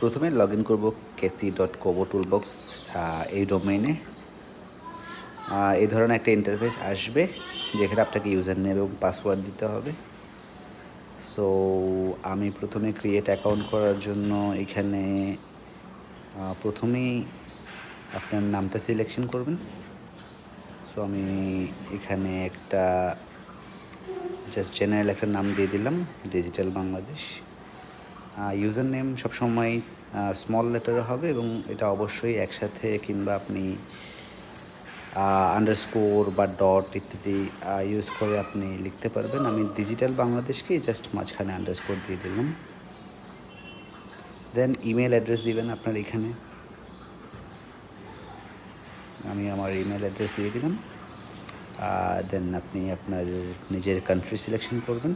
প্রথমে log in করব কেসি dot Kobo toolbox এই ডোমেইনে এই ধরনের একটা ইন্টারফেস আসবে, যেখানে আপনাকে ইউজার নেম এবং পাসওয়ার্ড দিতে হবে। সো আমি প্রথমে ক্রিয়েট অ্যাকাউন্ট করার জন্য এখানে প্রথমেই আপনার নামটা সিলেকশন করবেন। সো আমি এখানে একটা জাস্ট জেনারেল একটা নাম দিয়ে দিলাম ডিজিটাল বাংলাদেশ। ইউজার নেম সবসময় স্মল লেটারে হবে এবং এটা অবশ্যই একসাথে কিংবা আপনি আন্ডারস্কোর বা ডট ইত্যাদি ইউজ করে আপনি লিখতে পারবেন। আমি ডিজিটাল বাংলাদেশকে জাস্ট মাঝখানে আন্ডারস্কোর দিয়ে দিলাম। দেন ইমেল অ্যাড্রেস দিবেন আপনার এখানে। আমি আমার ইমেল অ্যাড্রেস দিয়ে দিলাম। দেন আপনি আপনার নিজের কান্ট্রি সিলেকশন করবেন।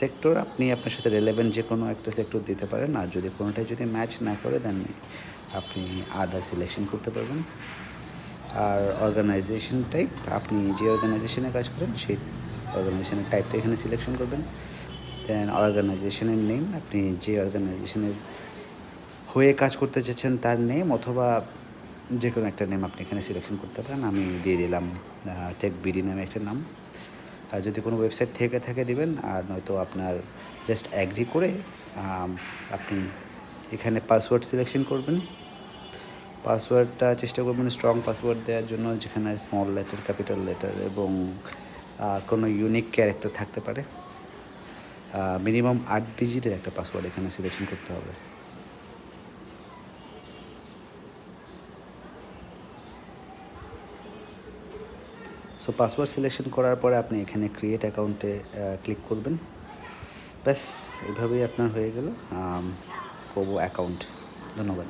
সেক্টর আপনি আপনার সাথে রেলেভেন্ট যে কোনো একটা সেক্টর দিতে পারেন। আর যদি কোনোটাই যদি ম্যাচ না করে দেন আপনি আদার সিলেকশন করতে পারবেন। আর অর্গানাইজেশন টাইপ আপনি যে অর্গানাইজেশনে কাজ করেন, সেই অর্গানাইজেশনের টাইপটা এখানে সিলেকশন করবেন। দেন অর্গানাইজেশনের নেম আপনি যে অর্গানাইজেশনের হয়ে কাজ করতে চাচ্ছেন, তার নেম অথবা যে কোনো একটা নেম আপনি এখানে সিলেকশন করতে পারেন। আমি দিয়ে দিলাম টেক বিডি নামে একটা নাম। আর যদি কোনো ওয়েবসাইট থেকে থাকে দিবেন, আর নয়তো আপনার জাস্ট অ্যাগ্রি করে আপনি এখানে পাসওয়ার্ড সিলেকশন করবেন। পাসওয়ার্ডটা চেষ্টা করবেন স্ট্রং পাসওয়ার্ড দেওয়ার জন্য, যেখানে স্মল লেটার ক্যাপিটাল লেটার এবং কোনো ইউনিক ক্যারেক্টার থাকতে পারে। মিনিমাম আট ডিজিটের একটা পাসওয়ার্ড এখানে সিলেকশন করতে হবে। সো পাসওয়ার্ড সিলেকশন করার পরে আপনি এখানে ক্রিয়েট অ্যাকাউন্টে ক্লিক করবেন। ব্যাস, এভাবেই আপনার হয়ে গেল কোবো অ্যাকাউন্ট ধন্যবাদ।